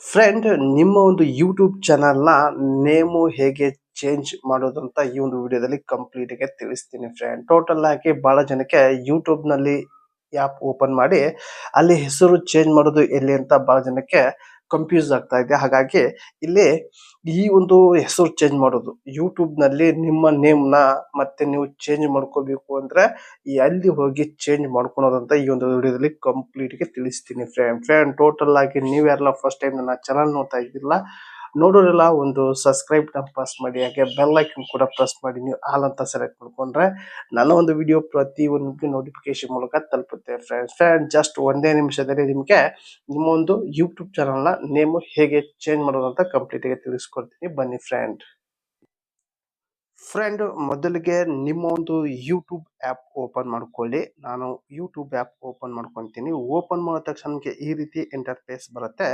Friend ನಿಮ್ಮ ಒಂದು YouTube ಚಾನಲ್ನ ನೇಮು ಹೇಗೆ ಚೇಂಜ್ ಮಾಡೋದು ಅಂತ ಈ ಒಂದು ವಿಡಿಯೋದಲ್ಲಿ ಕಂಪ್ಲೀಟ್ ಆಗಿ ತಿಳಿಸ್ತೀನಿ ಫ್ರೆಂಡ್ ಟೋಟಲ್ ಆಗಿ ಬಹಳ ಜನಕ್ಕೆ ಯೂಟ್ಯೂಬ್ನಲ್ಲಿ ಆ್ಯಪ್ ಓಪನ್ ಮಾಡಿ ಅಲ್ಲಿ ಹೆಸರು ಚೇಂಜ್ ಮಾಡೋದು ಎಲ್ಲಿ ಅಂತ ಬಹಳ ಜನಕ್ಕೆ ಕನ್ಫ್ಯೂಸ್ ಆಗ್ತಾ ಇದೆ. ಹಾಗಾಗಿ ಇಲ್ಲಿ ಈ ಒಂದು ಹೆಸರು ಚೇಂಜ್ ಮಾಡೋದು. ಯೂಟ್ಯೂಬ್ನಲ್ಲಿ ನಿಮ್ಮ ನೇಮ್ನ ಮತ್ತೆ ನೀವು ಚೇಂಜ್ ಮಾಡ್ಕೋಬೇಕು ಅಂದ್ರೆ ಎಲ್ಲಿ ಹೋಗಿ ಚೇಂಜ್ ಮಾಡ್ಕೊಳೋದಂತ ಈ ಒಂದು ವಿಡಿಯೋದಲ್ಲಿ ಕಂಪ್ಲೀಟ್ಗೆ ತಿಳಿಸ್ತೀನಿ ಫ್ರೆಂಡ್ ಫ್ರೆಂಡ್ ಟೋಟಲ್ ಆಗಿ ನೀವೆಲ್ಲ ಫಸ್ಟ್ ಟೈಮ್ ನನ್ನ ಚಾನಲ್ ನೋಡ್ತಾ ಇದ್ದಿಲ್ಲ ನೋಡೋರೆಲ್ಲ ಒಂದು ಸಬ್ಸ್ಕ್ರೈಬ್ನ ಪ್ರೆಸ್ ಮಾಡಿ, ಹಾಗೆ ಬೆಲ್ ಐಕನ್ ಕೂಡ ಪ್ರೆಸ್ ಮಾಡಿ, ನೀವು ಆಲ್ ಅಂತ ಸೆಲೆಕ್ಟ್ ಮಾಡ್ಕೊಂಡ್ರೆ ನನ್ನ ಒಂದು ವಿಡಿಯೋ ಪ್ರತಿ ಒಂದು ನೋಟಿಫಿಕೇಶನ್ ಮೂಲಕ ತಲುಪುತ್ತೆ ಫ್ರೆಂಡ್ಸ್ ಫ್ರೆಂಡ್ ಜಸ್ಟ್ ಒಂದೇ ನಿಮಿಷದಲ್ಲಿ ನಿಮಗೆ ನಿಮ್ಮ ಒಂದು ಯೂಟ್ಯೂಬ್ ಚಾನಲ್ನ ನೇಮು ಹೇಗೆ ಚೇಂಜ್ ಮಾಡೋದು ಅಂತ ಕಂಪ್ಲೀಟ್ ಆಗಿ ತಿಳಿಸ್ಕೊಡ್ತೀನಿ. ಬನ್ನಿ ಫ್ರೆಂಡ್ ಫ್ರೆಂಡ್ ಮೊದಲಿಗೆ ನಿಮ್ಮ ಒಂದು ಯೂಟ್ಯೂಬ್ ಆ್ಯಪ್ ಓಪನ್ ಮಾಡ್ಕೊಳ್ಳಿ. ನಾನು ಯೂಟ್ಯೂಬ್ ಆ್ಯಪ್ ಓಪನ್ ಮಾಡ್ಕೊತೀನಿ. ಓಪನ್ ಮಾಡಿದ ತಕ್ಷಣ ನಮಗೆ ಈ ರೀತಿ ಇಂಟರ್ಫೇಸ್ ಬರುತ್ತೆ.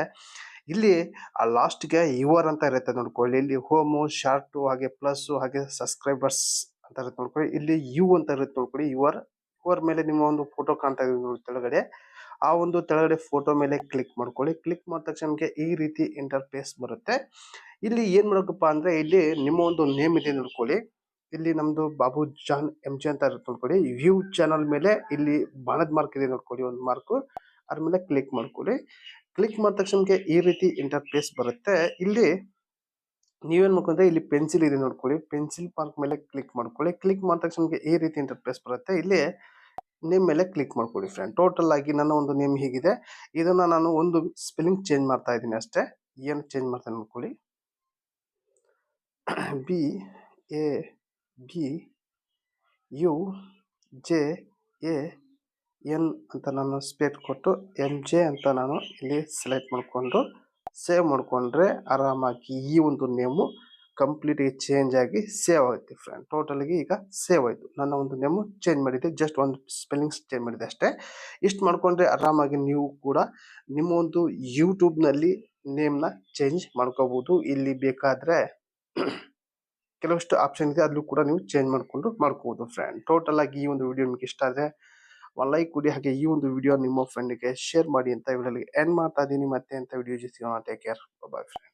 ಇಲ್ಲಿ ಆ ಲಾಸ್ಟ್ಗೆ ಯುವರ್ ಅಂತ ಇರುತ್ತೆ ನೋಡ್ಕೊಳ್ಳಿ ಇಲ್ಲಿ ಹೋಮು, ಶಾರ್ಟು, ಹಾಗೆ ಪ್ಲಸ್ ಹಾಗೆ ಸಬ್ಸ್ಕ್ರೈಬರ್ಸ್ ಅಂತ ಇರುತ್ತೆ ನೋಡ್ಕೊಳ್ಳಿ ಇಲ್ಲಿ ಯು ಅಂತ ಇರುತ್ತೆ ನೋಡ್ಕೊಳ್ಳಿ ಯುವರ್ ಯುವರ್ ಮೇಲೆ ನಿಮ್ಮ ಒಂದು ಫೋಟೋ ಕಾಣ್ತಾ ಇದೆ ನೋಡಿ ಕೆಳಗಡೆ. ಆ ಒಂದು ತೆಳಗಡೆ ಫೋಟೋ ಮೇಲೆ ಕ್ಲಿಕ್ ಮಾಡ್ಕೊಳ್ಳಿ ಕ್ಲಿಕ್ ಮಾಡಿದ ತಕ್ಷಣ ನಮಗೆ ಈ ರೀತಿ ಇಂಟರ್ಫೇಸ್ ಬರುತ್ತೆ. ಇಲ್ಲಿ ಏನು ಮಾಡಬೇಕಪ್ಪ ಅಂದರೆ, ಇಲ್ಲಿ ನಿಮ್ಮ ಒಂದು ನೇಮ್ ಇದೆ ನೋಡ್ಕೊಳ್ಳಿ. ಇಲ್ಲಿ ನಮ್ಮದು ಬಾಬು ಜಾನ್ ಎಂ ಜೆ ಅಂತ ಇರುತ್ತೆ ನೋಡ್ಕೊಳ್ಳಿ. ವ್ಯೂ ಚಾನಲ್ ಮೇಲೆ ಇಲ್ಲಿ ಬಾಣದ ಮಾರ್ಕ್ ಇದೆ ನೋಡ್ಕೊಳ್ಳಿ, ಒಂದು ಮಾರ್ಕು ಅದ್ರ ಮೇಲೆ ಕ್ಲಿಕ್ ಮಾಡ್ಕೊಳ್ಳಿ. ಕ್ಲಿಕ್ ಮಾಡಿದ ತಕ್ಷಣಕ್ಕೆ ಈ ರೀತಿ ಇಂಟರ್ಫೇಸ್ ಬರುತ್ತೆ. ಇಲ್ಲಿ ನೀವೇನು ಮಾಡ್ಕೊಂಡ್ರೆ ಇಲ್ಲಿ ಪೆನ್ಸಿಲ್ ಇದೆ ನೋಡ್ಕೊಳ್ಳಿ. ಪೆನ್ಸಿಲ್ ಪಾರ್ಕ್ ಮೇಲೆ ಕ್ಲಿಕ್ ಮಾಡ್ಕೊಳ್ಳಿ. ಕ್ಲಿಕ್ ಮಾಡಿದ ತಕ್ಷಣಕ್ಕೆ ಈ ರೀತಿ ಇಂಟರ್ಫೇಸ್ ಬರುತ್ತೆ. ಇಲ್ಲಿ ನೇಮ್ ಮೇಲೆ ಕ್ಲಿಕ್ ಮಾಡ್ಕೊಳ್ಳಿ ಫ್ರೆಂಡ್ ಟೋಟಲ್ ಆಗಿ ನನ್ನ ಒಂದು ನೇಮ್ ಹೀಗಿದೆ. ಇದನ್ನ ನಾನು ಒಂದು ಸ್ಪೆಲ್ಲಿಂಗ್ ಚೇಂಜ್ ಮಾಡ್ತಾ ಇದ್ದೀನಿ ಅಷ್ಟೇ. ಏನು ಚೇಂಜ್ ಮಾಡ್ತೇನೆ ನೋಡ್ಕೊಳ್ಳಿ. B A B U J A N ಅಂತ ನಾನು ಸ್ಪೇಟ್ ಕೊಟ್ಟು ಎಂ ಜೆ ಅಂತ ನಾನು ಇಲ್ಲಿ ಸೆಲೆಕ್ಟ್ ಮಾಡಿಕೊಂಡು ಸೇವ್ ಮಾಡಿಕೊಂಡ್ರೆ ಆರಾಮಾಗಿ ಈ ಒಂದು ನೇಮು ಕಂಪ್ಲೀಟಾಗಿ ಚೇಂಜ್ ಆಗಿ ಸೇವ್ ಆಗುತ್ತೆ ಫ್ರೆಂಡ್ ಟೋಟಲ್ಗೆ ಈಗ ಸೇವ್ ಆಯಿತು. ನನ್ನ ಒಂದು ನೇಮು ಚೇಂಜ್ ಮಾಡಿದ್ದೆ. ಜಸ್ಟ್ ಒಂದು ಸ್ಪೆಲ್ಲಿಂಗ್ಸ್ ಚೇಂಜ್ ಮಾಡಿದೆ ಅಷ್ಟೇ. ಇಷ್ಟು ಮಾಡಿಕೊಂಡ್ರೆ ಆರಾಮಾಗಿ ನೀವು ಕೂಡ ನಿಮ್ಮ ಒಂದು ಯೂಟ್ಯೂಬ್ನಲ್ಲಿ ನೇಮ್ನ ಚೇಂಜ್ ಮಾಡ್ಕೋಬೋದು. ಇಲ್ಲಿ ಬೇಕಾದರೆ ಕೆಲವಷ್ಟು ಆಪ್ಷನ್ ಇದೆ. ಅಲ್ಲೂ ಕೂಡ ನೀವು ಚೇಂಜ್ ಮಾಡಿಕೊಂಡು ಮಾಡ್ಕೋಬೋದು ಫ್ರೆಂಡ್ ಟೋಟಲ್ ಆಗಿ ಈ ಒಂದು ವಿಡಿಯೋ ನಿಮಗೆ ಇಷ್ಟ ಆದರೆ ಒಂದು ಲೈಕ್ ಕೊಡಿ, ಹಾಗೆ ಈ ಒಂದು ವಿಡಿಯೋ ನಿಮ್ಮ ಫ್ರೆಂಡ್ಗೆ ಶೇರ್ ಮಾಡಿ ಅಂತ ಇವರಲ್ಲಿ ಎಂಡ್ ಮಾಡ್ತಾ ಇದ್ದೀನಿ ಮತ್ತೆ ಅಂತ ವಿಡಿಯೋ ಸಿಗೋಣ. Take care boy friend